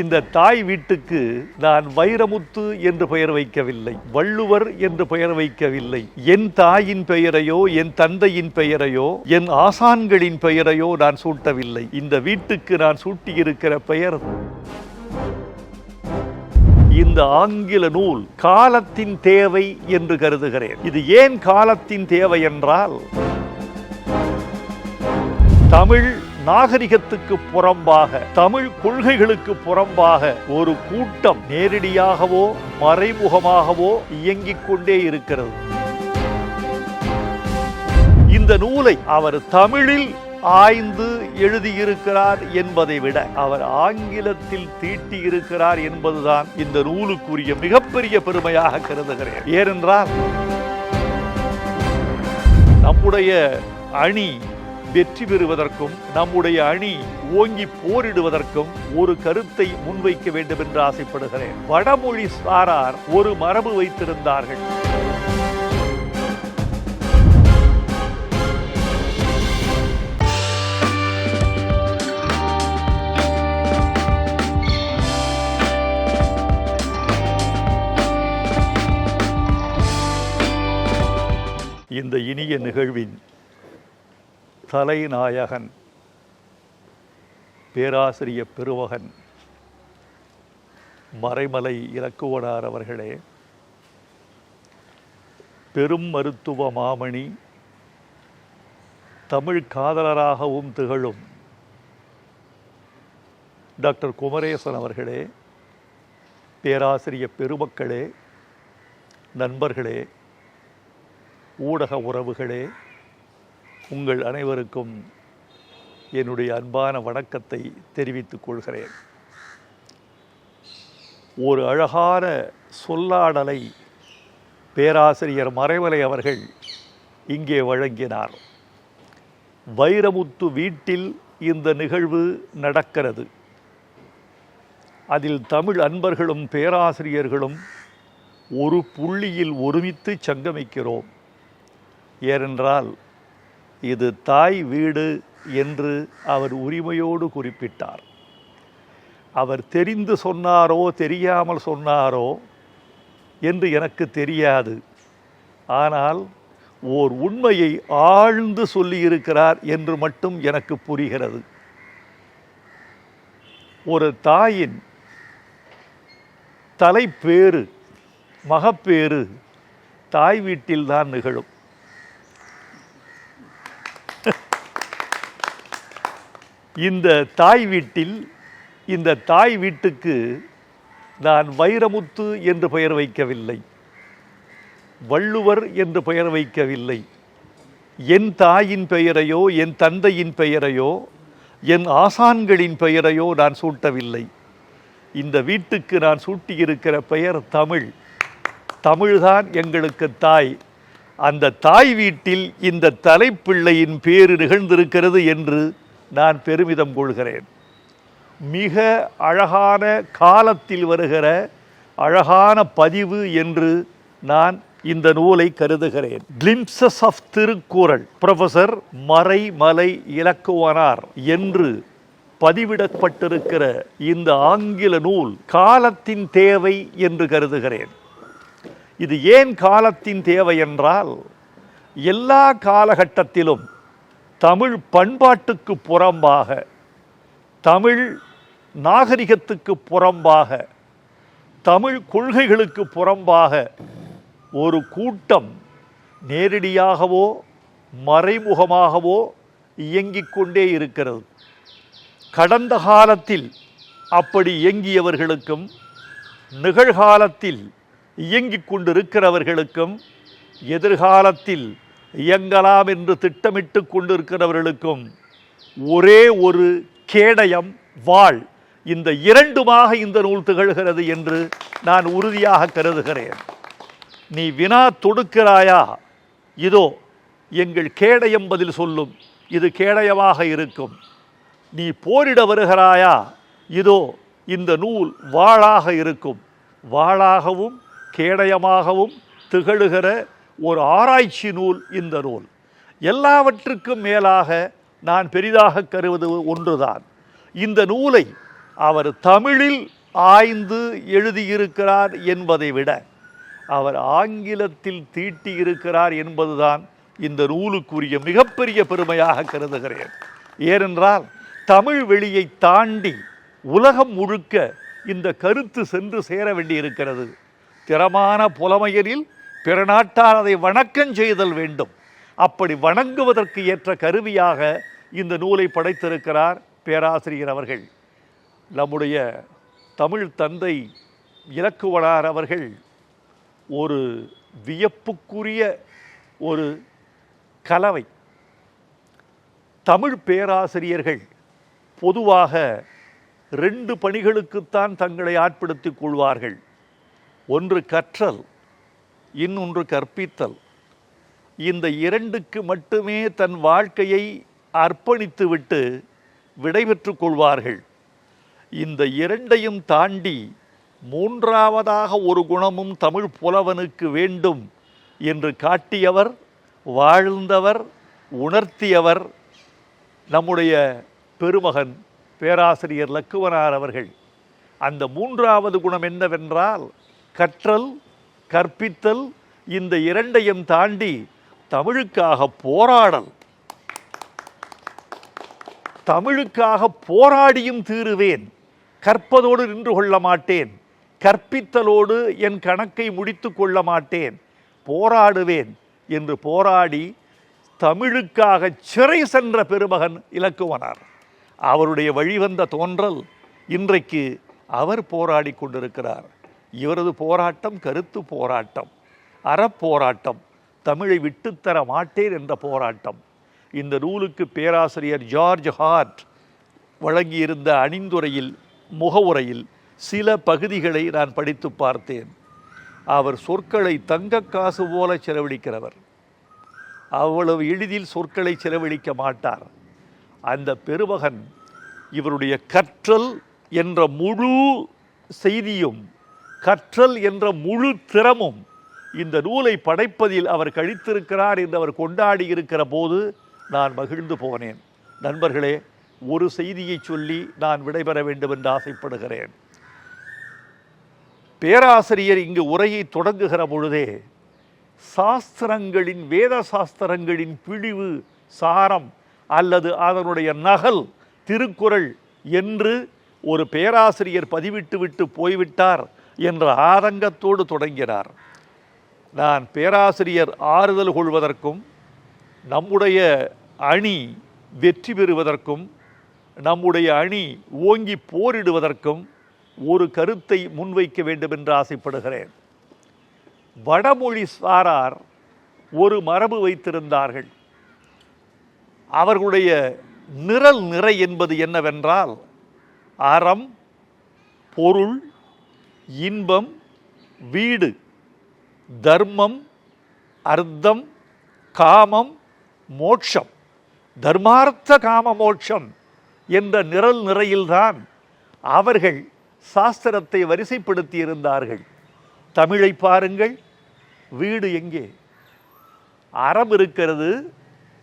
இந்த தாய் வீட்டுக்கு நான் வைரமுத்து என்று பெயர் வைக்கவில்லை வள்ளுவர் என்று பெயர் வைக்கவில்லை. என் தாயின் பெயரையோ என் தந்தையின் பெயரையோ என் ஆசான்களின் பெயரையோ நான் சூட்டவில்லை. இந்த வீட்டுக்கு நான் சூட்டியிருக்கிற பெயர் இந்த ஆங்கில நூல் காலத்தின் தேவை என்று கருதுகிறேன். இது ஏன் காலத்தின் தேவை என்றால் தமிழ் நாகரிகத்துக்கு புறம்பாக தமிழ் கொள்கைகளுக்கு புறம்பாக ஒரு கூட்டம் நேரடியாகவோ மறைமுகமாகவோ இயங்கிக் கொண்டே இருக்கிறது. இந்த நூலை அவர் தமிழில் ஆய்ந்து எழுதியிருக்கிறார் என்பதை விட அவர் ஆங்கிலத்தில் தீட்டியிருக்கிறார் என்பதுதான் இந்த நூலுக்குரிய மிகப்பெரிய பெருமையாக கருதுகிறேன். ஏனென்றால் நம்முடைய அணி வெற்றி பெறுவதற்கும் நம்முடைய அணி ஓங்கி போரிடுவதற்கும் ஒரு கருத்தை முன்வைக்க வேண்டும் என்று ஆசைப்படுகிறேன். வடமொழி சாரார் ஒரு மரபு வைத்திருந்தார்கள். இந்த இனிய நிகழ்வின் தலைநாயகன் பேராசிரிய பெருமகன் மறைமலை இலக்குவனார் அவர்களே. பெரும் மருத்துவ மாமணி தமிழ் காதலராகவும் திகழும் டாக்டர் குமரேசன் அவர்களே பேராசிரிய பெருமக்களே நண்பர்களே ஊடக உறவுகளே உங்கள் அனைவருக்கும் என்னுடைய அன்பான வணக்கத்தை தெரிவித்துக் கொள்கிறேன். ஒரு அழகான சொல்லாடலை பேராசிரியர் மறைமலை அவர்கள் இங்கே வழங்கினார். வைரமுத்து வீட்டில் இந்த நிகழ்வு நடக்கிறது. அதில் தமிழ் அன்பர்களும் பேராசிரியர்களும் ஒரு புள்ளியில் ஒருமித்து சங்கமிக்கிறோம். ஏனென்றால் இது தாய் வீடு என்று அவர் உரிமையோடு குறிப்பிட்டார். அவர் தெரிந்து சொன்னாரோ தெரியாமல் சொன்னாரோ என்று எனக்கு தெரியாது. ஆனால் ஓர் உண்மையை ஆழ்ந்து சொல்லியிருக்கிறார் என்று மட்டும் எனக்கு புரிகிறது. ஒரு தாயின் தலைப்பேறு மகப்பேறு தாய் வீட்டில்தான் நிகழும். இந்த தாய் வீட்டில் இந்த தாய் வீட்டுக்கு நான் வைரமுத்து என்று பெயர் வைக்கவில்லை. வள்ளுவர் என்று பெயர் வைக்கவில்லை. என் தாயின் பெயரையோ என் தந்தையின் பெயரையோ என் ஆசான்களின் பெயரையோ நான் சூட்டவில்லை. இந்த வீட்டுக்கு நான் சூட்டியிருக்கிற பெயர் தமிழ். தமிழ்தான் எங்களுக்கு தாய். அந்த தாய் வீட்டில் இந்த தலைப்பிள்ளையின் பேரு நிகழ்ந்திருக்கிறது என்று நான் பெருமிதம் கொள்கிறேன். மிக அழகான காலத்தில் வருகிற அழகான பதிவு என்று நான் இந்த நூலை கருதுகிறேன். Glimpses of Thirukkural. Professor Maraimalai Ilakkuvanar என்று பதிவிடப்பட்டிருக்கிற இந்த ஆங்கில நூல் காலத்தின் தேவை என்று கருதுகிறேன். இது ஏன் காலத்தின் தேவை என்றால் எல்லா காலகட்டத்திலும் தமிழ் பண்பாட்டுக்கு புறம்பாக தமிழ் நாகரிகத்துக்கு புறம்பாக தமிழ் கொள்கைகளுக்கு புறம்பாக ஒரு கூட்டம் நேரடியாகவோ மறைமுகமாகவோ இயங்கிக் கொண்டே இருக்கிறது. கடந்த காலத்தில் அப்படி இயங்கியவர்களுக்கும் நிகழ்காலத்தில் இயங்கிக் கொண்டிருக்கிறவர்களுக்கும் எதிர்காலத்தில் இயங்கலாம் என்று திட்டமிட்டு கொண்டிருக்கிறவர்களுக்கும் ஒரே ஒரு கேடயம் வாழ். இந்த இரண்டுமாக இந்த நூல் திகழ்கிறது என்று நான் உறுதியாக கருதுகிறேன். நீ வினா தொடுக்கிறாயா? இதோ எங்கள் கேடயம் பதில் சொல்லும். இது கேடயமாக இருக்கும். நீ போரிட வருகிறாயா? இதோ இந்த நூல் வாழாக இருக்கும். வாளாகவும் கேடயமாகவும் திகழுகிற ஒரு ஆராய்ச்சி நூல் இந்த நூல். எல்லாவற்றுக்கும் மேலாக நான் பெரிதாக கருவது ஒன்றுதான். இந்த நூலை அவர் தமிழில் ஆய்ந்து எழுதியிருக்கிறார் என்பதை விட அவர் ஆங்கிலத்தில் தீட்டியிருக்கிறார் என்பதுதான் இந்த நூலுக்குரிய மிகப்பெரிய பெருமையாக கருதுகிறேன். ஏனென்றால் தமிழ் வெளியை தாண்டி உலகம் முழுக்க இந்த கருத்து சென்று சேர வேண்டியிருக்கிறது. திறமான புலமையரில் பிற நாட்டார் அதை வணக்கம் செய்தல் வேண்டும். அப்படி வணங்குவதற்கு ஏற்ற கருவியாக இந்த நூலை படைத்திருக்கிறார் பேராசிரியர் அவர்கள். நம்முடைய தமிழ் தந்தை இலக்குவனார் அவர்கள் ஒரு வியப்புக்குரிய ஒரு கலவை. தமிழ் பேராசிரியர்கள் பொதுவாக ரெண்டு பணிகளுக்குத்தான் தங்களை ஆட்படுத்திக் கொள்வார்கள். ஒன்று கற்றல் இன்னொன்று கற்பித்தல். இந்த இரண்டுக்கு மட்டுமே தன் வாழ்க்கையை அர்ப்பணித்துவிட்டு விடைபெற்றுக் கொள்வார்கள். இந்த இரண்டையும் தாண்டி மூன்றாவதாக ஒரு குணமும் தமிழ் புலவனுக்கு வேண்டும் என்று காட்டியவர் வாழ்ந்தவர் உணர்த்தியவர் நம்முடைய பெருமகன் பேராசிரியர் லக்குவனார் அவர்கள். அந்த மூன்றாவது குணம் என்னவென்றால் கற்றல் கற்பித்தல் இந்த இரண்டையும் தாண்டி தமிழுக்காக போராடல். தமிழுக்காக போராடியும் தீருவேன். கற்பதோடு நின்று கொள்ள மாட்டேன். கற்பித்தலோடு என் கணக்கை முடித்து கொள்ள மாட்டேன். போராடுவேன் என்று போராடி தமிழுக்காக சிறை சென்ற பெருமகன் இலக்குவனார். அவருடைய வழிவந்த தோன்றல் இன்றைக்கு அவர் போராடி கொண்டிருக்கிறார். இவரது போராட்டம் கருத்து போராட்டம் அறப்போராட்டம் தமிழை விட்டுத்தர மாட்டேன் என்ற போராட்டம். இந்த நூலுக்கு பேராசிரியர் ஜார்ஜ் ஹார்ட் வழங்கியிருந்த அணிந்துரையில் முகவுரையில் சில பகுதிகளை நான் படித்து பார்த்தேன். அவர் சொற்களை தங்க காசு போல செலவழிக்கிறவர். அவ்வளவு எளிதில் சொற்களை செலவழிக்க மாட்டார். அந்த பெருமகன் இவருடைய கற்றல் என்ற முழு செய்தியும் கற்றல் என்ற முழு திறமும் இந்த நூலை படைப்பதில் அவர் கழித்திருக்கிறார் என்று அவர் கொண்டாடி இருக்கிற போது நான் மகிழ்ந்து போனேன். நண்பர்களே ஒரு செய்தியை சொல்லி நான் விடைபெற வேண்டும் என்று ஆசைப்படுகிறேன். பேராசிரியர் இங்கு உரையை தொடங்குகிற பொழுதே சாஸ்திரங்களின் வேத சாஸ்திரங்களின் பிழிவு சாரம் அல்லது அதனுடைய நகல் திருக்குறள் என்று ஒரு பேராசிரியர் பதிவிட்டு விட்டு போய்விட்டார். என்ற ஆதங்கத்தோடு தொடங்கினார். நான் பேராசிரியர் ஆறுதல் கொள்வதற்கும் நம்முடைய அணி வெற்றி பெறுவதற்கும் நம்முடைய அணி ஓங்கி போரிடுவதற்கும் ஒரு கருத்தை முன்வைக்க வேண்டும் என்று ஆசைப்படுகிறேன். வடமொழி சாரார் ஒரு மரபு வைத்திருந்தார்கள். அவர்களுடைய நிரல் நிறை என்பது என்னவென்றால் அறம் பொருள் இன்பம் வீடு தர்மம் அர்த்தம் காமம் மோட்சம். தர்மார்த்த காம மோட்சம் என்ற நிரல் நிறையில்தான் அவர்கள் சாஸ்திரத்தை வரிசைப்படுத்தி இருந்தார்கள் தமிழை பாருங்கள் வீடு எங்கே? அறம் இருக்கிறது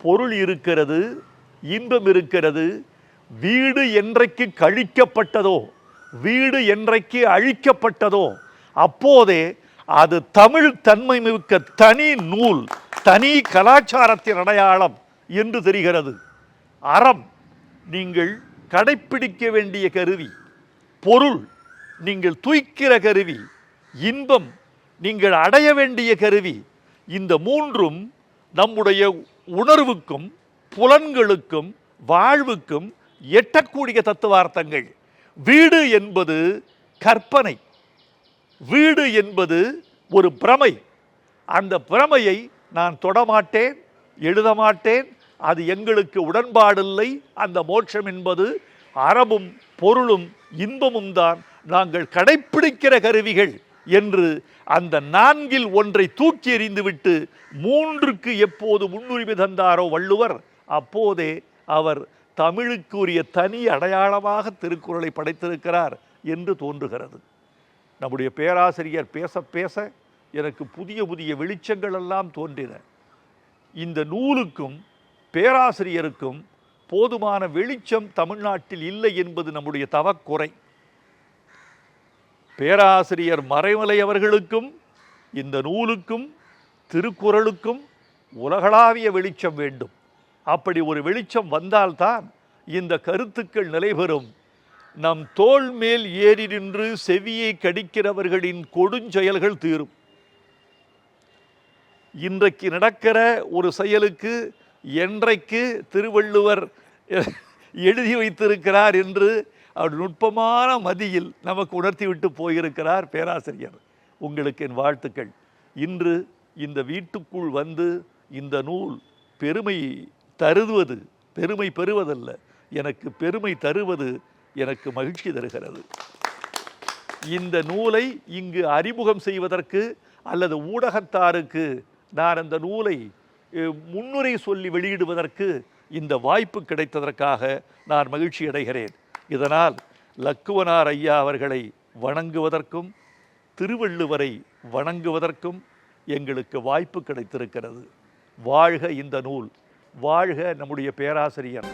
பொருள் இருக்கிறது இன்பம் இருக்கிறது வீடு என்றைக்கு கழிக்கப்பட்டதோ வீடு என்றைக்கு அழிக்கப்பட்டதோ அப்போதே அது தமிழ் தன்மை மிக்க தனி நூல் தனி கலாச்சாரத்தின் அடையாளம் என்று தெரிகிறது. அறம் நீங்கள் கடைப்பிடிக்க வேண்டிய கருவி பொருள் நீங்கள் தூய்க்கிற கருவி இன்பம் நீங்கள் அடைய வேண்டிய கருவி இந்த மூன்றும் நம்முடைய உணர்வுக்கும் புலன்களுக்கும் வாழ்வுக்கும் எட்டக்கூடிய தத்துவார்த்தங்கள். வீடு என்பது கற்பனை. வீடு என்பது ஒரு பிரமை. அந்த பிரமையை நான் தொடமாட்டேன் எழுத மாட்டேன் அது எங்களுக்கு உடன்பாடில்லை. அந்த மோட்சம் என்பது அறமும் பொருளும் இன்பமும் தான் நாங்கள் கடைப்பிடிக்கிற கருவிகள் என்று அந்த நான்கில் ஒன்றை தூக்கி எறிந்துவிட்டு மூன்றுக்கு எப்போது முன்னுரிமை தந்தாரோ வள்ளுவர் அப்போதே அவர் தமிழுக்குரிய தனி அடையாளமாக திருக்குறளை படைத்திருக்கிறார் என்று தோன்றுகிறது. நம்முடைய பேராசிரியர் பேச பேச எனக்கு புதிய புதிய வெளிச்சங்கள் எல்லாம் தோன்றின. இந்த நூலுக்கும் பேராசிரியருக்கும் போதுமான வெளிச்சம் தமிழ்நாட்டில் இல்லை என்பது நம்முடைய தவக்குறை. பேராசிரியர் மறைமலை அவர்களுக்கும் இந்த நூலுக்கும் திருக்குறளுக்கும் உலகளாவிய வெளிச்சம் வேண்டும். அப்படி ஒரு வெளிச்சம் வந்தால்தான் இந்த கருத்துக்கள் நிலைபெறும். நம் தோல் மேல் ஏறி நின்று செவியை கடிக்கிறவர்களின் கொடுஞ்செயல்கள் தீரும். இன்றைக்கு நடக்கிற ஒரு செயலுக்கு என்றைக்கு திருவள்ளுவர் எழுதி வைத்திருக்கிறார் என்று அவர் நுட்பமான மதியில் நமக்கு உணர்த்திவிட்டு போயிருக்கிறார் பேராசிரியர். உங்களுக்கு என் வாழ்த்துக்கள். இன்று இந்த வீட்டுக்குள் வந்து இந்த நூல் பெருமை தருவது பெருமை பெறுவதல்ல. எனக்கு பெருமை தருவது எனக்கு மகிழ்ச்சி தருகிறது. இந்த நூலை இங்கு அறிமுகம் செய்வதற்கு அல்லது ஊடகத்தாருக்கு நான் அந்த நூலை முன்னுரை சொல்லி வெளியிடுவதற்கு இந்த வாய்ப்பு கிடைத்ததற்காக நான் மகிழ்ச்சி அடைகிறேன். இதனால் லக்குவனார் ஐயா அவர்களை வணங்குவதற்கும் திருவள்ளுவரை வணங்குவதற்கும் எங்களுக்கு வாய்ப்பு கிடைத்திருக்கிறது. வாழ்க இந்த நூல். வாழ்க நம்முடைய பேராசிரியர்.